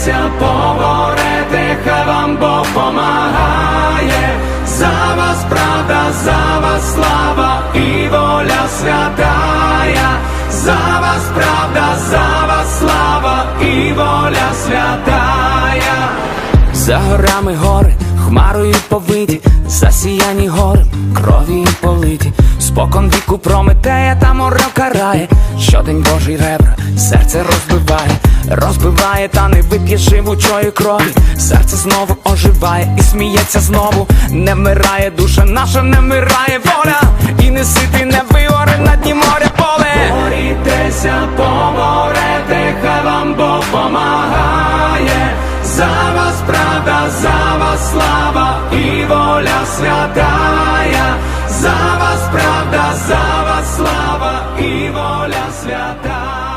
Борітеся, поборете, хай вам Бог помагає. За вас правда, за вас слава і воля святая. За вас правда, за вас слава і воля святая. За горами гори, хмарою повиті, засіяні горем, крові политі, спокон віку прометея та карає, щодень Божий ребра, серце розбиває, розбиває, та не вип'є живучої крові, серце знову оживає і сміється знову, не вмирає, душа наша не вмирає, воля, і не сити, не вигоре на дні моря поле. Борітеся, поморете, хай вам Бог помагає. За вас правда, за вас слава і воля святая. За слава і воля святая.